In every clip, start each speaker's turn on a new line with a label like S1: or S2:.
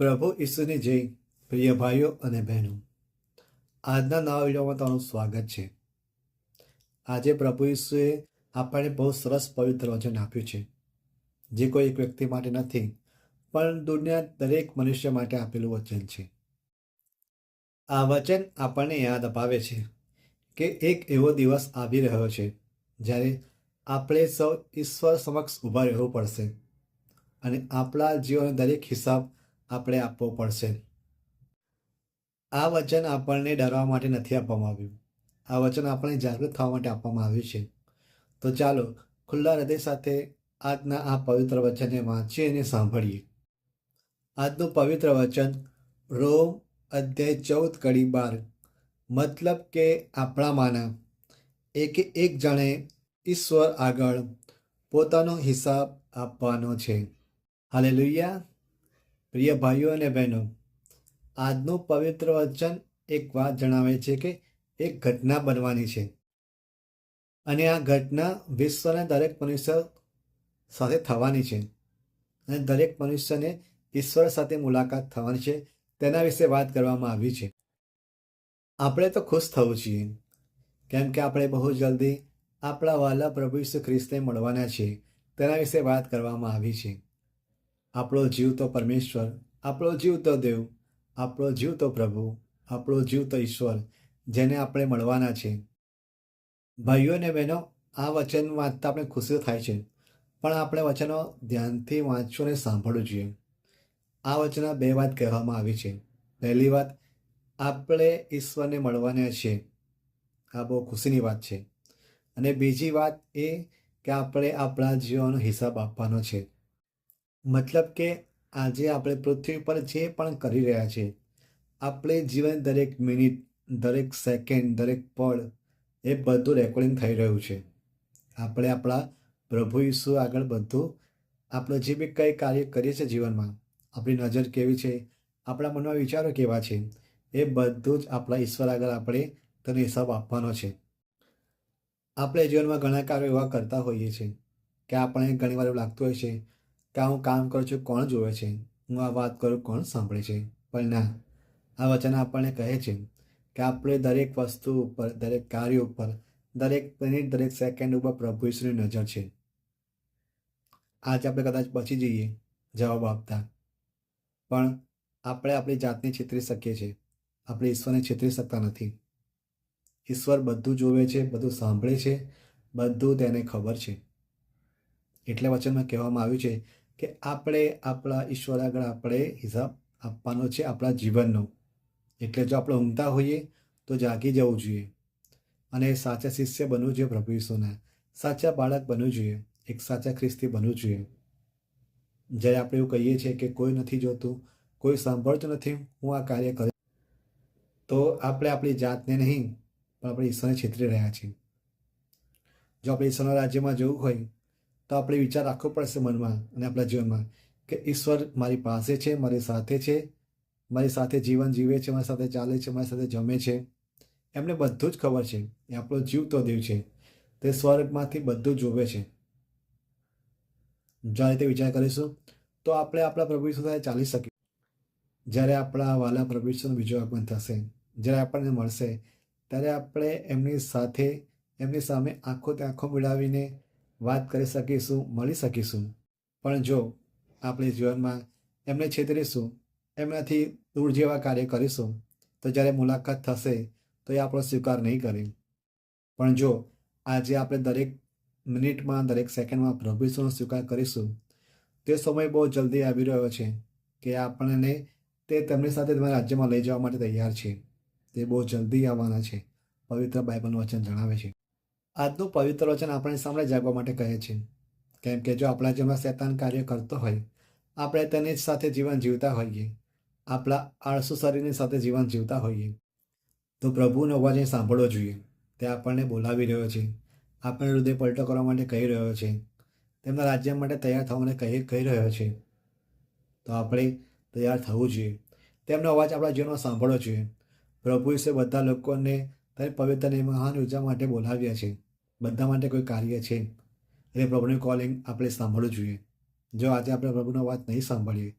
S1: પ્રભુ ઈસુની જય, પ્રિય ભાઈઓ અને બહેનો. આજના નવા વિડીયોમાં તમારું સ્વાગત છે. આજે પ્રભુ ઈસુએ આપણને બહુ સરસ પવિત્ર વચન આપ્યું છે. જે કોઈ એક વ્યક્તિ માટે નથી, પણ દુનિયા દરેક મનુષ્ય માટે આપેલું વચન છે. આ વચન આપણને યાદ અપાવે છે કે એક એવો દિવસ આવી રહ્યો છે જ્યારે આપણે સૌ ઈશ્વર સમક્ષ ઊભા રહેવું પડશે અને આપણા જીવનનો દરેક હિસાબ આપણે આપવો પડશે. આ વચન આપણને ડરવા માટે નથી આપવામાં આવ્યું. આ વચન આપણને જાગૃત થવા માટે આપવામાં આવ્યું છે. તો ચાલો ખુલ્લા હૃદય સાથે આજના આ પવિત્ર વચનને વાંચીએ અને સાંભળીએ. આજનું પવિત્ર વચન રોમ અધ્યાય ચૌદ કડી બાર. મતલબ કે આપણામાંના એકે એક જણે ઈશ્વર આગળ પોતાનો હિસાબ આપવાનો છે. હાલે પ્રિય ભાઈઓ અને બહેનો, આજનું પવિત્ર વચન એક વાત જણાવે છે કે એક ઘટના બનવાની છે. અને આ ઘટના વિશ્વના દરેક મનુષ્ય સાથે થવાની છે. અને દરેક મનુષ્યને ઈશ્વર સાથે મુલાકાત થવાની છે, તેના વિશે વાત કરવામાં આવી છે. આપણે તો ખુશ થવું છીએ. કેમ કે આપણે બહુ જલ્દી આપણા વાલા પ્રભુ ઈસુ ખ્રિસ્તને મળવાના છીએ, તેના વિશે વાત કરવામાં આવી છે. આપણો જીવતો પરમેશ્વર, આપણો જીવતો દેવ, આપણો જીવતો પ્રભુ, આપણો જીવતો ઈશ્વર, જેને આપણે મળવાના છે ભાઈઓ અને બહેનો, આ વચન વાંચતા આપણે ખુશી થાય છે, પણ આપણે વચનો ધ્યાનથી વાંચવું અને સાંભળવું જોઈએ. આ વચના બે વાત કહેવામાં આવી છે. પહેલી વાત, આપણે ઈશ્વરને મળવાના છીએ. આ બહુ ખુશીની વાત છે. અને બીજી વાત એ કે આપણે આપણા જીવનનો હિસાબ આપવાનો છે. મતલબ કે આજે આપણે પૃથ્વી પર જે પણ કરી રહ્યા છે, આપણે જીવન દરેક મિનિટ, દરેક સેકન્ડ, દરેક પળ એ બધું રેકોર્ડિંગ થઈ રહ્યું છે. આપણે આપણા પ્રભુ ઈસુ આગળ બધું, આપણે જે બી કંઈ કાર્ય કરીએ છીએ જીવનમાં, આપણી નજર કેવી છે, આપણા મનમાં વિચારો કેવા છે, એ બધું જ આપણા ઈશ્વર આગળ આપણે તેનો હિસાબ આપવાનો છે. આપણે જીવનમાં ઘણા કાર્યો એવા કરતા હોઈએ છીએ કે આપણે ઘણીવાર એવું લાગતું હોય છે કે હું કામ કરું છું, કોણ જોવે છે? હું આ વાત કરું, કોણ સાંભળે છે? પણ ના, આ વચન આપણને કહે છે કે આપણે દરેક વસ્તુ ઉપર, દરેક કાર્ય ઉપર, દરેક મિનિટ, દરેક સેકન્ડ ઉપર પ્રભુ ઈશ્વરની નજર છે. આજે આપણે કદાચ બચી જઈએ, જવાબ આપતા. પણ આપણે આપણી જાતને છેતરી શકીએ છીએ. આપણે ઈશ્વરને છેતરી શકતા નથી. ઈશ્વર બધું જોવે છે, બધું સાંભળે છે, બધું તેને ખબર છે. એટલે વચનમાં કહેવામાં આવ્યું છે કે આપણે આપણા ઈશ્વર આગળ આપણે હિસાબ આપવાનો છે આપણા જીવનનો. એટલે જો આપણે ઊંઘતા હોઈએ તો જાગી જવું જોઈએ. અને સાચા શિષ્ય બનવું જોઈએ પ્રભુ ઈસુના. સાચા બાળક બનવું જોઈએ. એક સાચા ખ્રિસ્તી બનવું જોઈએ. જ્યારે આપણે એવું કહીએ છીએ કે કોઈ નથી જોતું, કોઈ સાંભળતું નથી, હું આ કાર્ય કરું. તો આપણે આપણી જાતને નહીં, પણ આપણે ઈશ્વરને છેતરી રહ્યા છીએ. જો આપણે ઈશ્વરના રાજ્યમાં જવું હોય તો આપણે વિચાર રાખવો પડશે મનમાં અને આપણા જીવનમાં કે ઈશ્વર મારી પાસે છે, મારી સાથે છે, મારી સાથે જીવન જીવે છે, મારી સાથે ચાલે છે, મારી સાથે જમે છે. એમને બધું જ ખબર છે. એ આપણો જીવતો દેવ છે. તે સ્વર્ગમાંથી બધું જોવે છે. જો આ રીતે વિચાર કરીશું, તો આપણે આપણા પ્રભુ સાથે ચાલી શકીએ. જ્યારે આપણા વાલા પ્રભુ બીજો બીજું આગમન થશે, જ્યારે આપણને મળશે, ત્યારે આપણે એમની સાથે, એમની સામે આંખો તે આંખો મિલાવીને વાત કરી શકીશું, મળી શકીશું. પણ જો આપણે જીવનમાં એમને છેતરીશું, એમનાથી દૂર જેવા કાર્ય કરીશું, તો જ્યારે મુલાકાત થશે, તો એ આપણો સ્વીકાર નહીં કરે. પણ જો આજે આપણે દરેક મિનિટમાં, દરેક સેકન્ડમાં પ્રભુ ઈસુનો સ્વીકાર કરીશું, તે સમય બહુ જલ્દી આવી રહ્યો છે કે આપણને તે તેમની સાથે તમારા રાજ્યમાં લઈ જવા માટે તૈયાર છે. તે બહુ જલ્દી આવવાના છે. પવિત્ર બાઇબલનું વચન જણાવે છે. આજનું પવિત્ર વચન આપણે સામે જાગવા માટે કહે છે. કેમ કે જો આપણા જીવનમાં શેતાન કાર્ય કરતો હોય, આપણે તેની સાથે જીવન જીવતા હોઈએ. આપણા આળસુ શરીરની સાથે જીવન જીવતા હોઈએ. તો પ્રભુનો અવાજ સાંભળવો જોઈએ. તે આપણને બોલાવી રહ્યો છે. આપણે હૃદય પલટો કરવા માટે કહી રહ્યો છે. તેમના રાજ્ય માટે તૈયાર થવાને કહી કહી રહ્યો છે. તો આપણે તૈયાર થવું જોઈએ. તેમનો અવાજ આપણા જીવનમાં સાંભળવો જોઈએ. પ્રભુ વિશે બધા લોકોને તેની પવિત્રની મહાન ઊર્જા માટે બોલાવ્યા છે. બધા માટે કોઈ કાર્ય છે? એટલે પ્રભુની કોલિંગ આપણે સાંભળવું જોઈએ. જો આજે આપણે પ્રભુનો વાત નહીં સાંભળીએ,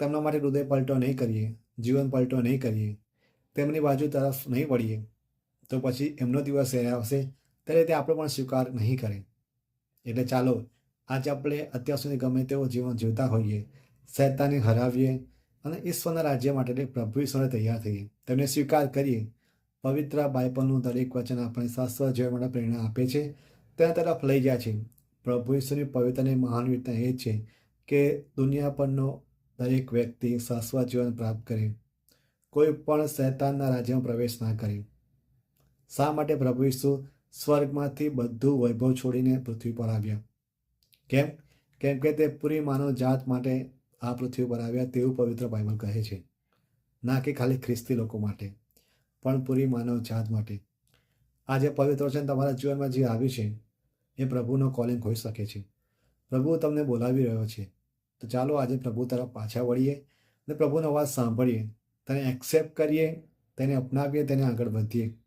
S1: તેમના માટે હૃદય પલટો નહીં કરીએ, જીવન પલટો નહીં કરીએ, તેમની બાજુ તરફ નહીં વળીએ, તો પછી એમનો દિવસ જ્યારે આવશે, ત્યારે તે આપણો પણ સ્વીકાર નહીં કરે. એટલે ચાલો, આજે આપણે અત્યાર સુધી ગમે તેવો જીવન જીવતા હોઈએ સૈતાને હરાવીએ અને ઈશ્વરના રાજ્ય માટે પ્રભુ ઈશ્વરે તૈયાર થઈએ, તેમને સ્વીકાર કરીએ પવિત્ર બાઇબલનું દરેક વચન આપણે શાસ્ત્ર જીવન માટે પ્રેરણા આપે છે. તેના તરફ લઈ જાય છે. પ્રભુ ઈશ્વરની પવિત્રની રીતના એ છે કે દુનિયા પરનો દરેક વ્યક્તિ શાશ્વત જીવન પ્રાપ્ત કરે. કોઈ પણ શૈતાનના રાજ્યમાં પ્રવેશ ના કરે. શા માટે પ્રભુ ઈસુ સ્વર્ગમાંથી બધું વૈભવ છોડીને પૃથ્વી પર આવ્યા? કેમ? કેમ કે તે પૂરી માનવ જાત માટે આ પૃથ્વી પર આવ્યા તેવું પવિત્ર બાઇબલ કહે છે. ના કે ખાલી ખ્રિસ્તી લોકો માટે. પણ પૂરી માનવ જાત માટે. આ જે પવિત્ર વચન તમારા જીવનમાં જે આવ્યું છે, એ પ્રભુનો કોલિંગ હોઈ શકે છે. પ્રભુ તમને બોલાવી રહ્યો છે. તો ચાલો આજે પ્રભુ તરફ પાછા વળીએ અને પ્રભુનો અવાજ સાંભળીએ. તેને એક્સેપ્ટ કરીએ, તેને અપનાવીએ, તેને આગળ વધીએ.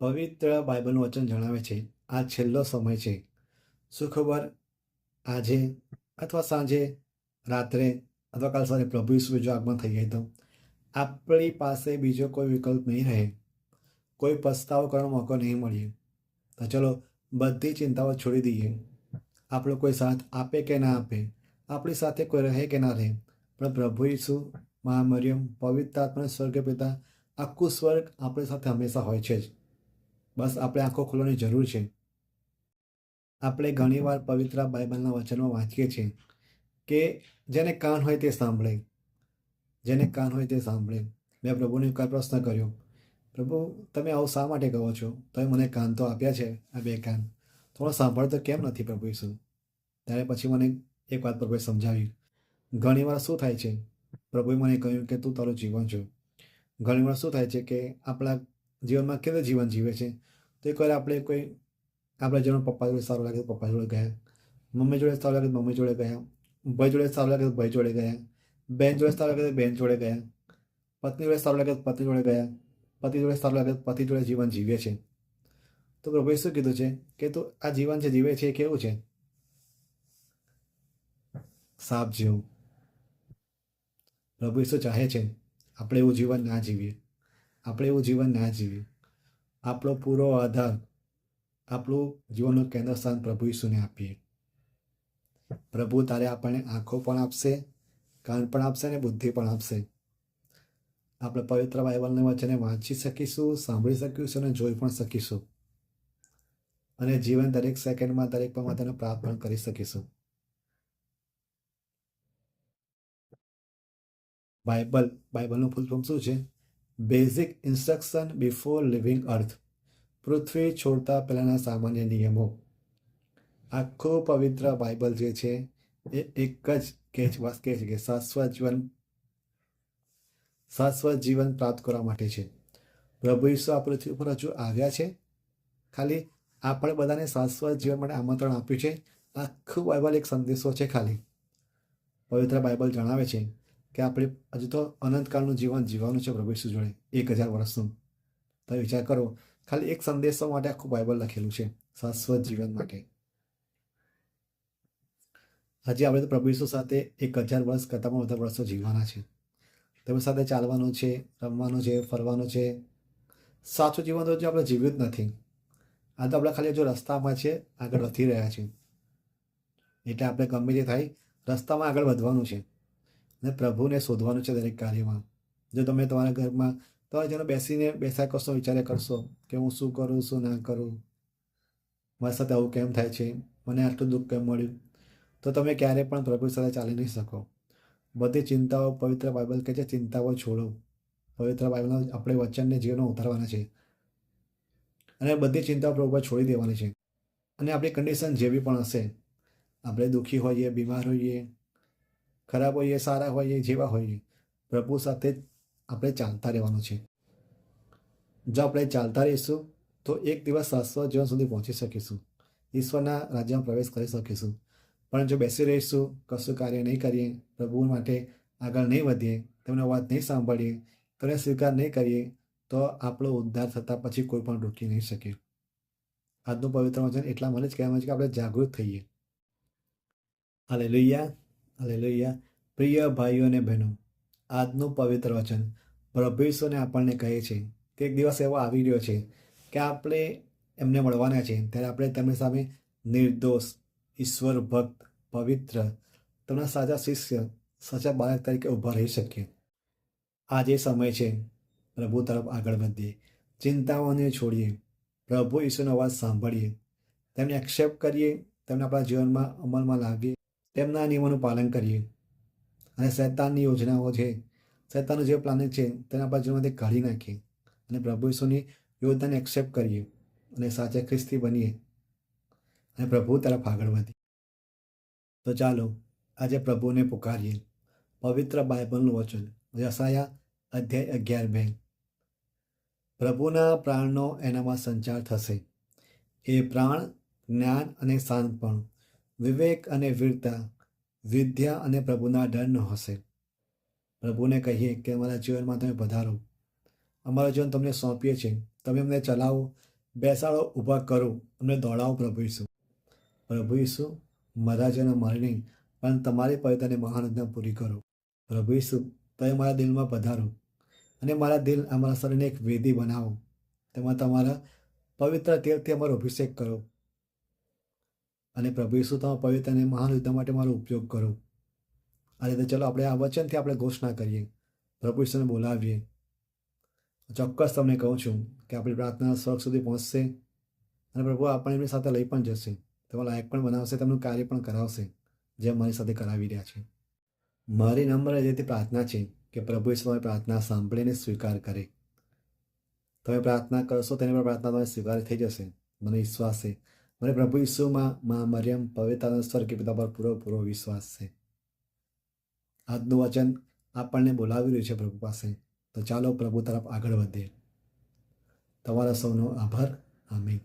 S1: પવિત્ર બાઇબલનું વચન જણાવે છે, આ છેલ્લો સમય છે. શું ખબર આજે અથવા સાંજે, રાત્રે અથવા કાલ સવારે પ્રભુ ઈશ્વર જો આગમન થઈ જાય તો આપણી પાસે બીજો કોઈ વિકલ્પ નહીં રહે. કોઈ પસ્તાવો કરવાનો મોકો નહીં મળીએ. તો ચલો, બધી ચિંતાઓ છોડી દઈએ. આપણો કોઈ સાથ આપે કે ના આપે? આપણી સાથે કોઈ રહે કે ના રહે? પણ પ્રભુ ઈસુ, મહામરિયમ, પવિત્ર આત્મા સ્વર્ગ પિતા, આખું સ્વર્ગ આપણી સાથે હંમેશા હોય છે જ. બસ આપણે આંખો ખોલવાની જરૂર છે. આપણે ઘણીવાર પવિત્ર બાઇબલના વચનો વાંચીએ છીએ કે જેને કાન હોય તે સાંભળે. જેને કાન હોય તે સાંભળે. મેં પ્રભુને એક પ્રશ્ન કર્યો, પ્રભુ, તમે આવું શા માટે કહો છો? તમે મને કાન તો આપ્યા છે, આ બે કાન. થોડો સાંભળતો કેમ નથી પ્રભુ ઈસુ? ત્યારે પછી મને એક વાત પ્રભુએ સમજાવી ઘણીવાર શું થાય છે? પ્રભુએ મને કહ્યું કે તું તારું જીવન છો ઘણીવાર શું થાય છે કે આપણા જીવનમાં કેવું જીવન જીવે છે? તો એક વાર આપણે કોઈ, આપણા જીવન પપ્પા જોડે સારું લાગે તો પપ્પા જોડે ગયા. મમ્મી જોડે સારું લાગે મમ્મી જોડે ગયા. ભાઈ જોડે સારું લાગે તો ભાઈ જોડે ગયા. બેન જોડે સારું લાગે તો બેન જોડે ગયા. પત્ની જોડે સારું લાગે તો પતિ જોડે ગયા. પતિ જોડે સારું લાગે તો પતિ જોડે જીવન જીવે છે. તો પ્રભુએ શું કીધું છે? કે તું આ જીવન છે જીવે છે એ કેવું છે? સાપ જેવું. પ્રભુ ઈસુ ચાહે છે, આપણે એવું જીવન ના જીવીએ. આપણે એવું જીવન ના જીવીએ. આપણો પૂરો આધાર, આપણું જીવનનું કેન્દ્ર સ્થાન પ્રભુ ઈસુને આપીએ. પ્રભુ તારે આપણને આંખો પણ આપશે કાન પણ આપશે અને બુદ્ધિ પણ આપશે. આપણે પવિત્ર બાઇબલને વચને વાંચી શકીશું, સાંભળી શકીશું અને જોઈ પણ શકીશું. અને જીવન દરેક સેકન્ડમાં, દરેક પળમાં તેને પ્રાપ્ત કરી શકીશું. બાઇબલ, બાઇબલનું ફૂલ ફોર્મ શું છે? Basic instruction before living earth પૃથ્વી છોડતા પહેલાંના સામાન્ય નિયમો. આખું પવિત્ર બાઇબલ જે છે એ, એક જ કેચ વાત કહે છે કે શાશ્વત જીવન શાશ્વત જીવન પ્રાપ્ત કરવા માટે છે. પ્રભુ ઈસુ આ પૃથ્વી ઉપર હજુ આવ્યા છે. ખાલી આપણે બધાને શાશ્વત જીવન માટે આમંત્રણ આપ્યું છે. આખું બાઇબલ એક સંદેશો છે ખાલી. પવિત્ર બાઇબલ જણાવે છે કે આપણે હજુ તો અનંતકાળનું જીવન જીવવાનું છે પ્રભુ ઈસુ જોડે, એક હજાર વર્ષનું. તમે વિચાર કરો, ખાલી એક સંદેશો માટે આખું બાઇબલ લખેલું છે શાશ્વત જીવન માટે. હજી આપણે તો પ્રભુ સાથે એક હજાર વર્ષ કરતાં પણ વધારે વર્ષો જીવવાના છે. તેમની સાથે ચાલવાનું છે, રમવાનું છે, ફરવાનું છે. સાચું જીવન તો હજુ આપણે જીવ્યું જ નથી. આ તો આપણે ખાલી જો રસ્તામાં છે, આગળ વધી રહ્યા છે એટલે આપણે ગમે તે થાય, રસ્તામાં આગળ વધવાનું છે. અને પ્રભુને શોધવાનું છે દરેક કાર્યમાં. જો તમે તમારા ઘરમાં તમારા જેનો બેસીને બેસા કરશો વિચારે કરશો કે હું શું કરું, શું ના કરું? મારી સાથે આવું કેમ થાય છે? મને આટલું દુઃખ કેમ મળ્યું? તો તમે ક્યારેય પણ પ્રભુ સાથે ચાલી નહીં શકો. બધી ચિંતાઓ પવિત્ર બાઇબલ કે છે, ચિંતાઓ છોડો. પવિત્ર બાઇબલના આપણે વચનને જીવનમાં ઉતારવાના છે. અને બધી ચિંતાઓ પ્રભુ પર છોડી દેવાની છે. અને આપણી કન્ડિશન જેવી પણ હશે. આપણે દુઃખી હોઈએ, બીમાર હોઈએ, ખરાબ હોઈએ, સારા હોઈએ, જેવા હોઈએ, પ્રભુ સાથે આપણે ચાલતા રહેવાનું છે. જો આપણે ચાલતા રહીશું, તો એક દિવસ શાશ્વત જીવન સુધી પહોંચી શકીશું. ઈશ્વરના રાજ્યમાં પ્રવેશ કરી શકીશું. પણ જો બેસી રહીશું, કશું કાર્ય નહીં કરીએ પ્રભુ માટે આગળ નહીં વધીએ, તેમનો અવાજ નહીં સાંભળીએ તેને સ્વીકાર નહીં કરીએ, તો આપણો ઉદ્ધાર થતાં પછી કોઈ પણ રોકી નહીં શકે. આજનું પવિત્ર વચન એટલા મને જ કહેવાનું છે કે આપણે જાગૃત થઈએ. હાલે લોહિયા અલે લોહિયા પ્રિય ભાઈઓ અને બહેનો, આજનું પવિત્ર વચન પ્રભુ આપણને કહે છે કે એક દિવસ એવો આવી રહ્યો છે કે આપણે એમને મળવાના છે, ત્યારે આપણે તેમની સામે નિર્દોષ ઈશ્વર ભક્ત, પવિત્ર, તેમના સાચા શિષ્ય, સાચા બાળક તરીકે ઊભા રહી શકીએ આ જે સમય છે, પ્રભુ તરફ આગળ વધીએ. ચિંતાઓને છોડીએ. પ્રભુ ઈશ્વરનો અવાજ સાંભળીએ. તેમને એક્સેપ્ટ કરીએ. તેમને આપણા જીવનમાં અમલમાં લાવીએ. તેમના નિયમોનું પાલન કરીએ. અને શૈતાનની યોજનાઓ છે, શૈતાનનું જે પ્લાનિંગ છે, તેને આપણા જીવનમાંથી કાઢી નાખીએ. અને પ્રભુ ઈશ્વરની યોજનાને એક્સેપ્ટ કરીએ. અને સાચા ખ્રિસ્તી બનીએ. અને પ્રભુ તરફ આગળ વધી. તો ચાલો, આજે પ્રભુને પુકારીએ. પવિત્ર બાઇબલનું વચન યસાયા અધ્યાય અગિયાર બે. પ્રભુના પ્રાણનો એનામાં સંચાર થશે. એ પ્રાણ, જ્ઞાન અને શાંતપણ વિવેક અને વીરતા, વિદ્યા અને પ્રભુના ડરનો હશે. પ્રભુને કહીએ કે અમારા જીવનમાં તમે વધારો. અમારું જીવન તમને સોંપીએ છીએ. તમે અમને ચલાવો, બેસાડો, ઊભા કરો. અમને દોડાવો પ્રભુ ઈસુ. પ્રભુ ઈસુ મારા મારી પણ તમારી પવિત્રની મહાન આજ્ઞા પૂરી કરો. પ્રભુ ઈસુ, તમે મારા દિલમાં પધારો અને મારા દિલ અમારા શરીરને એક વેદી બનાવો. તેમાં તમારા પવિત્ર તેલથી અમારો અભિષેક કરો. અને પ્રભુ ઈસુ, તમારા પવિત્રને મહાન યુદ્ધ માટે મારો ઉપયોગ કરો. આ રીતે ચલો આપણે આ વચનથી આપણે ઘોષણા કરીએ. પ્રભુ ઈશ્વરને બોલાવીએ. ચોક્કસ તમને કહું છું કે આપણી પ્રાર્થના સ્વર્ગ સુધી પહોંચશે અને પ્રભુ આપણને એમની સાથે લઈ પણ જશે. તેમાં લાયક પણ બનાવશે, તેમનું કાર્ય પણ કરાવશે, જે મારી સાથે કરાવી રહ્યા છે. મારી નમ્ર જેથી પ્રાર્થના છે કે પ્રભુ ઈશ્વર પ્રાર્થના સાંભળીને સ્વીકાર કરે. તમે પ્રાર્થના કરશો તેની પણ પ્રાર્થના તમે સ્વીકાર થઈ જશે. મને વિશ્વાસ છે. મને પ્રભુ ઈસુમાં મા મરિયમ પવિત્ર સ્વર્ગી પિતા પર પૂરો પૂરો વિશ્વાસ છે. આજનું વચન આપણને બોલાવી રહ્યું છે પ્રભુ પાસે. તો ચાલો પ્રભુ તરફ આગળ વધીએ. તમારા સૌનો આભાર. આમીન.